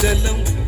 செல்லும்.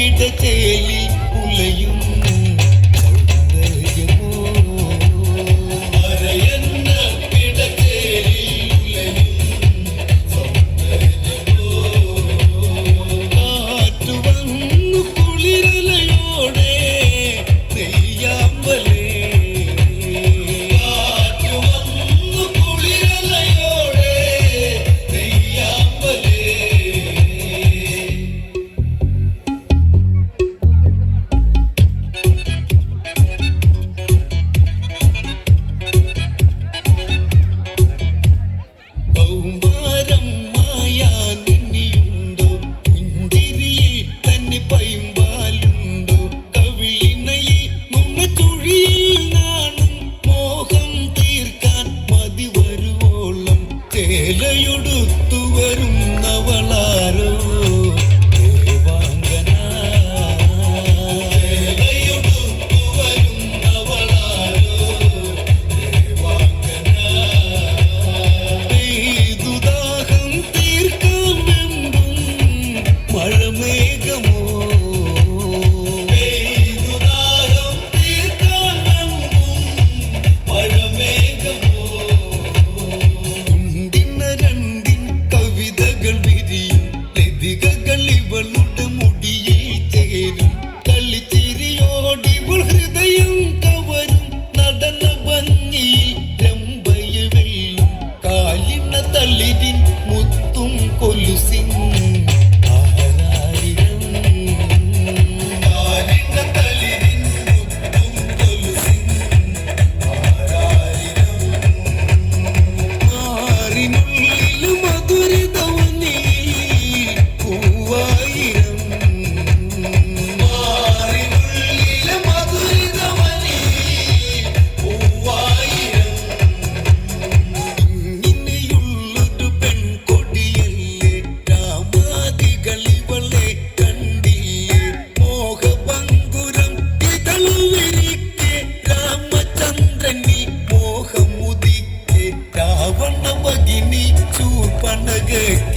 விட கேலி உலையும் വരുവോളം ചേലയൊടുത്തു വരുന്നവളാരോ? அழகு